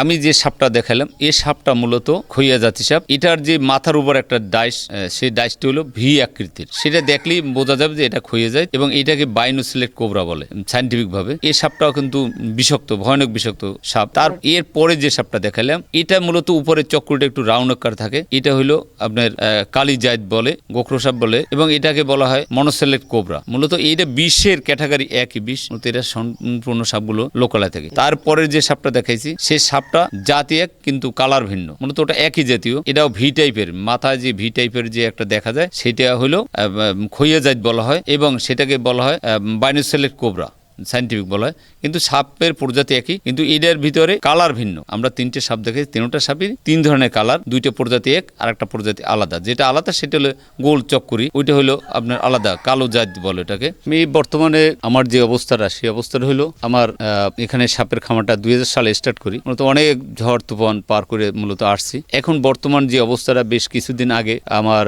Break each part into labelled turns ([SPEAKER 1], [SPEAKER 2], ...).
[SPEAKER 1] আমি যে সাপটা দেখালাম এই সাপটা মূলত খইয়া জাতি সাপ। এটার যে মাথার উপর একটা ডাইস সেই ডাইসটি হলো ভি আকৃতির। সেটা দেখলেই বোঝা যাবে যে এটা খইয়ে যায় এবং এটাকে বাইনো বাইনোসিলেট কোবরা বলে সাইন্টিফিক ভাবে এই সাপটাও কিন্তু বিষাক্ত, ভয়ানক বিষাক্ত সাপ। তার এর পরে যে সাপটা দেখালাম, এটা মূলত উপরে চক্রটা একটু রাউন্ড আকার থাকে। এটা হলো আপনার কালী জায়দ বলে, গোখরো সাপ বলে এবং এটাকে বলা হয় মনোসেলেক্ট কোবরা। মূলত এইটা বিশ্বের ক্যাটাগরি একই বিষ। এটা সম্পূর্ণ সাপগুলো লোকালয় থাকে। তারপরের যে সাপটা দেখাইছি সেই সাপটা জাতি এক, কিন্তু কালার ভিন্ন। মূলত ওটা একই জাতীয়। এটাও ভি টাইপের মাথায় যে ভি টাইপের যে একটা দেখা যায়, সেটা হলো খইয়া জাত বলা হয় এবং সেটাকে বলা হয় বাইনোসেলেক্ট কোবরা। সাইন্টিফিক বলা হয় কিন্তু সাপের প্রজাতি একই, কিন্তু এটার ভিতরে কালার ভিন্ন। আমরা তিনটে সাপ দেখেছি, তিনটা সাপই তিন ধরনের কালার দুইটা প্রজাতি এক আর একটা প্রজাতি আলাদা। যেটা আলাদা সেটা হলো গোল চক্করি, ওইটা হলো আপনার আলাদা, কালো জাত বলে ওটাকে। আমি বর্তমানে আমার যে অবস্থাটা, সেই অবস্থাটা হলো আমার এখানে সাপের খামারটা দুই হাজার সালে স্টার্ট করি। মূলত অনেক ঝড় তুফান পার করে মূলত আসছি। এখন বর্তমান যে অবস্থাটা, বেশ কিছুদিন আগে আমার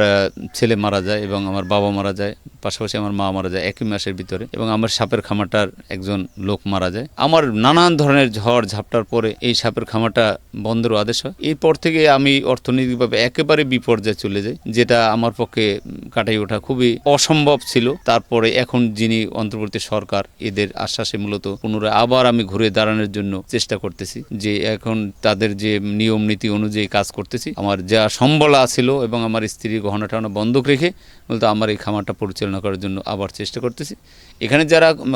[SPEAKER 1] ছেলে মারা যায় এবং আমার বাবা মারা যায়, পাশাপাশি আমার মা মারা যায় একই মাসের ভিতরে। এবং আমার সাপের খামারটার একজন লোক মারা যায়। আমার নানান ধরনের ঝড় ঝাপটার পরে এই সাপের খামারটা বন্ধের আদেশ হয়। এরপর থেকে আমি অর্থনৈতিকভাবে একেবারে বিপর্যয়ে চলে যাই যেটা আমার পক্ষে কাটাই ওঠা খুবই অসম্ভব ছিল। তারপরে এখন যিনি অন্তর্বর্তী সরকার এদের আশ্বাসে মূলত পুনরায় আবার আমি ঘুরে দাঁড়ানোর জন্য চেষ্টা করতেছি যে এখন তাদের যে নিয়ম নীতি অনুযায়ী কাজ করতেছি আমার যা সম্বলা ছিল এবং আমার স্ত্রীর গহনা টহনা বন্ধক রেখে মূলত আমার এই খামারটা পরিচালনা করার জন্য আবার চেষ্টা করতেছি। এখানে যারা উম,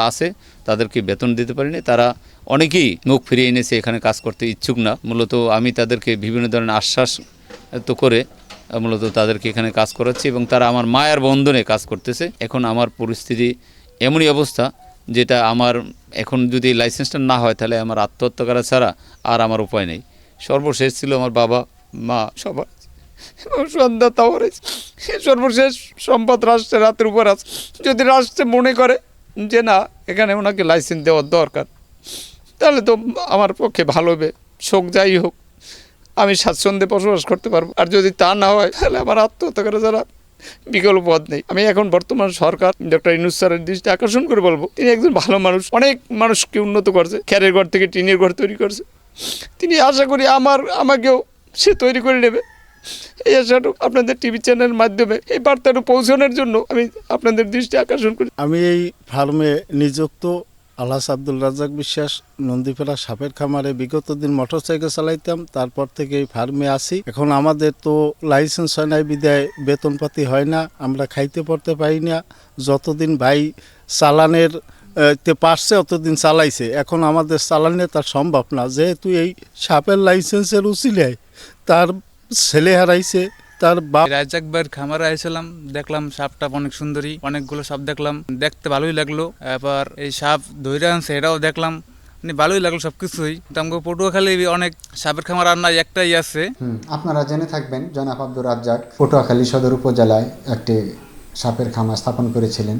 [SPEAKER 1] কর্মরত আছে, তাদেরকে বেতন দিতে পারিনি। তারা অনেকেই মুখ ফিরিয়ে এনেছে, এখানে কাজ করতে ইচ্ছুক না। মূলত আমি তাদেরকে বিভিন্ন ধরনের আশ্বাস তো করে, মূলত তাদেরকে এখানে কাজ করাচ্ছি এবং তারা আমার মায়ের বন্ধনে কাজ করতেছে। এখন আমার পরিস্থিতি এমনই অবস্থা, যেটা আমার এখন যদি লাইসেন্সটা না হয়, তাহলে আমার আত্মহত্যা করা ছাড়া আর আমার উপায় নেই। সর্বশেষ ছিল আমার বাবা, মা, সবার। সন্ধ্যা তাও সর্বশেষ সম্পদ রাষ্ট্রের হাতের উপর আছে। যদি রাষ্ট্রে মনে করে যে না, এখানে ওনাকে লাইসেন্স দেওয়ার দরকার। তাহলে তো আমার পক্ষে ভালো হবে, শোক যাই হোক। আমি স্বাচ্ছন্দ্যে বসবাস করতে পারব। আর যদি তা না হয়, তাহলে আমার আত্মহত্যা করে যারা বিকল্প পথ নেই। আমি এখন বর্তমান সরকার, ডক্টর ইনুস স্যারের দৃষ্টি আকর্ষণ করে বলব, তিনি একজন ভালো মানুষ। অনেক মানুষকে উন্নত করছে খ্যারের ঘর থেকে টিনের ঘর তৈরি করছে। তিনি আশা করি আমার, আমাকেও সে তৈরি করে নেবে। এই আশাটুকু আপনাদের টিভি চ্যানেলের মাধ্যমে এই বার্তাটা পৌঁছানোর জন্য আমি আপনাদের দৃষ্টি আকর্ষণ করি।
[SPEAKER 2] আমি এই ফার্মে নিযুক্ত আলহাস আব্দুল রাজ্জাক বিশ্বাস নন্দীপাড়া সাপের খামারে বিগত দিন মোটরসাইকেল চালাইতাম, তারপর থেকে এই ফার্মে আসি এখন আমাদের তো লাইসেন্স হয় নাই, বিদায় বেতনপাতি হয় না, আমরা খাইতে পড়তে পারি না। যতদিন ভাই চালানের তে পারছে, অতদিন চালাইছে। এখন আমাদের চালানে তার সম্ভব না। যেহেতু এই সাপের লাইসেন্সের উচিলায়, তার ছেলে হারাইছে তার বাপ
[SPEAKER 3] রাজাক ভাইয়ের খামারে আইছিলাম দেখলাম সাপটা অনেক সুন্দরী অনেকগুলো সাপ দেখলাম দেখতে ভালোই লাগল। এবার এই সাপ ধৈর্য আনছে এটাও দেখলাম মানে ভালোই লাগল সব কিছুই আমাকে পটুয়াখালী অনেক সাপের খামার আর নাই একটাই আছে।
[SPEAKER 4] আপনারা জেনে থাকবেন জনাব আব্দুর রাজ্জাক পটুয়াখালী সদর উপজেলায় একটি সাপের খামার স্থাপন করেছিলেন।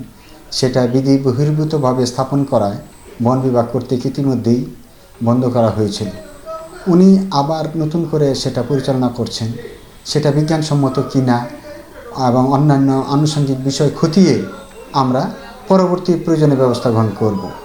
[SPEAKER 4] সেটা বিধি বহির্ভূতভাবে স্থাপন করায় বন বিভাগ কর্তৃক ইতিমধ্যেই বন্ধ করা হয়েছিল। উনি আবার নতুন করে সেটা পরিচালনা করছেন। সেটা বিজ্ঞানসম্মত কি না এবং অন্যান্য আনুষঙ্গিক বিষয় খতিয়ে আমরা পরবর্তী প্রয়োজনীয় ব্যবস্থা গ্রহণ করব।